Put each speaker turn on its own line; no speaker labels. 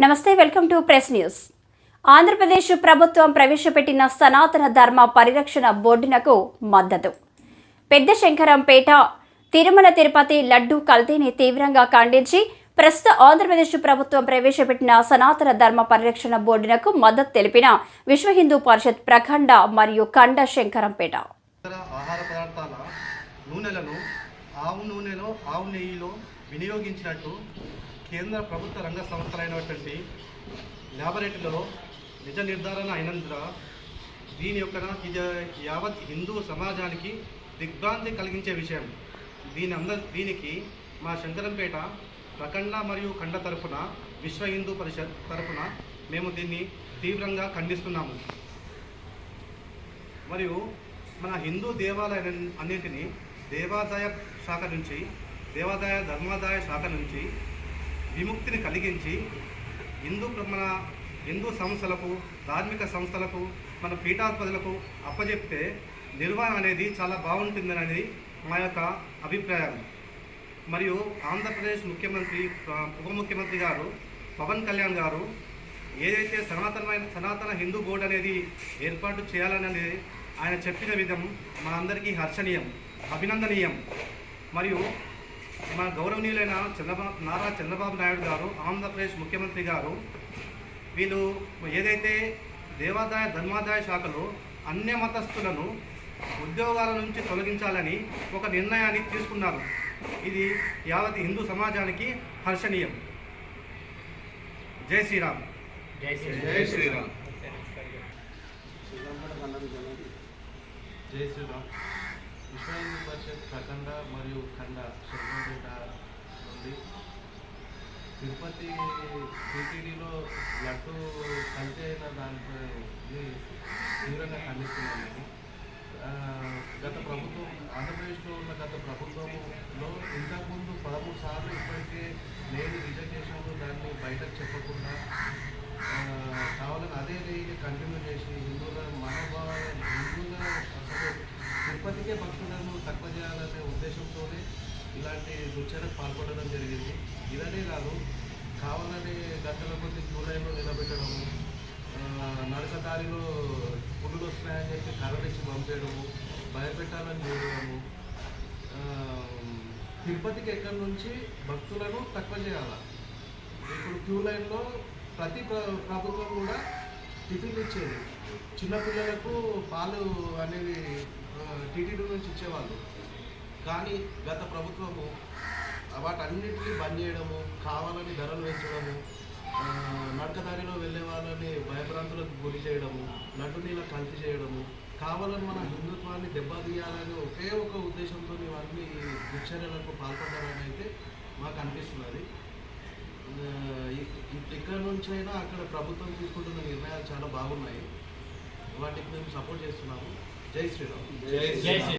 Namaste welcome to press news. Andhra Pradesh ప్రభుత్వం ప్రవేశపెట్టిన సనాతన ధర్మ పరిరక్షణ బోర్డునకు మద్దతు. పెద్ద శంకరంపేట తిరుమల తిరుపతి లడ్డూ కల్తీని తీవ్రంగా ఖండించి ప్రస్తుత ఆంధ్రప్రదేశ్ ప్రభుత్వం ప్రవేశపెట్టిన సనాతన ధర్మ పరిరక్షణ బోర్డునకు మద్దతు తెలిపిన విశ్వ హిందూ పరిషత్ ప్రఖండ మరియు ఖండ శంకరంపేట.
ఆహార పదార్థాల నూనెలను ఆవు నూనెలో ఆవు నెయ్యిలో వినియోగించినట్టు కేంద్ర ప్రభుత్వ రంగ సంస్థలైనటువంటి ల్యాబొరేటరీలో నిజ నిర్ధారణ అయినందున దీని యొక్క ఇది యావత్ హిందూ సమాజానికి దిగ్భ్రాంతి కలిగించే విషయం. దీని దీనికి మా శంకరంపేట ప్రఖండ మరియు ఖండ తరఫున విశ్వ హిందూ పరిషత్ తరఫున మేము దీన్ని తీవ్రంగా ఖండిస్తున్నాము. మరియు మన హిందూ దేవాలయ అన్నింటినీ దేవాదాయ శాఖ నుంచి దేవాదాయ ధర్మాదాయ శాఖ నుంచి విముక్తిని కలిగించి హిందూ మన హిందూ సంస్థలకు ధార్మిక సంస్థలకు మన పీఠాధిపతులకు అప్పజెప్తే నిర్వహణ అనేది చాలా బాగుంటుందనేది మా యొక్క అభిప్రాయం. మరియు ఆంధ్రప్రదేశ్ ముఖ్యమంత్రి ఉప ముఖ్యమంత్రి గారు పవన్ కళ్యాణ్ గారు ఏదైతే సనాతనమైన సనాతన హిందూ బోర్డు అనేది ఏర్పాటు చేయాలనేది ఆయన చెప్పిన విధం మనందరికీ అందరికీ హర్షణీయం అభినందనీయం. మరియు మన గౌరవనీయులైన చంద్రబాబు నారా చంద్రబాబు నాయుడు గారు ఆంధ్రప్రదేశ్ ముఖ్యమంత్రి గారు వీళ్ళు ఏదైతే దేవాదాయ ధర్మాదాయ శాఖలో అన్య మతస్థులను ఉద్యోగాల నుంచి తొలగించాలని ఒక నిర్ణయాన్ని తీసుకున్నారు. ఇది యావత్ హిందూ సమాజానికి హర్షణీయం. జై శ్రీరామ్.
జై శ్రీరామ్.
జై శ్రీరామ్. విశ్వ హిందూ పరిషత్ ప్రఖండ మరియు ఖండ శంకరపేట నుండి తిరుపతి టీటీడీలో లడ్డు కల్తీ అయిన దానిపై తీవ్రంగా ఖండిస్తున్నాను ఉన్న గత ప్రభుత్వంలో ఇంతకుముందు పదమూడు సార్లు ఇప్పటికే నేను రిజెక్ట్ చేసినప్పుడు దాన్ని బయటకు చెప్పకుండా కావాలని అదే రేయిని కంటిన్యూ చేసి హిందువుల మనోభావాలను హిందువుల అసలు తిరుపతికే భక్తులను తక్కువ చేయాలనే ఉద్దేశంతోనే ఇలాంటి దుశ్చర్యకు పాల్పడడం జరిగింది. ఇదనే కాదు కావాలని గంటల కొద్ది జూలైలో నిలబెట్టడము నడక దారిలో పుల్లులు వస్తున్నాయని చెప్పి కర్రనిచ్చి పంపేయడము భయపెట్టాలని చూడడము తిరుపతికి ఎక్కడి నుంచి భక్తులను తక్కువ చేయాలి? ఇప్పుడు క్యూ లైన్లో ప్రతి ప్ర- ప్రభుత్వం కూడా టిఫిన్లు ఇచ్చేది. చిన్నపిల్లలకు పాలు అనేవి టీటీడీ నుంచి ఇచ్చేవాళ్ళు. కానీ గత ప్రభుత్వము వాటన్నిటిని బంద్ చేయడము కావాలని ధరలు పెంచడము నడకదారిలో వెళ్ళే వాళ్ళని భయభ్రాంతులకు గురి చేయడము నడు నీళ్ళ కల్తీ చేయడము కావాలని మన హిందుత్వాన్ని దెబ్బతీయాలని ఒకే ఒక ఉద్దేశంతో ఇవన్నీ దుశ్చర్యలకు పాల్పడ్డారని అయితే మాకు అనిపిస్తున్నది. ఇక్కడ నుంచైనా అక్కడ ప్రభుత్వం తీసుకుంటున్న నిర్ణయాలు చాలా బాగున్నాయి. వాటికి మేము సపోర్ట్ చేస్తున్నాము. జై శ్రీరామ్.
జై శ్రీరామ్.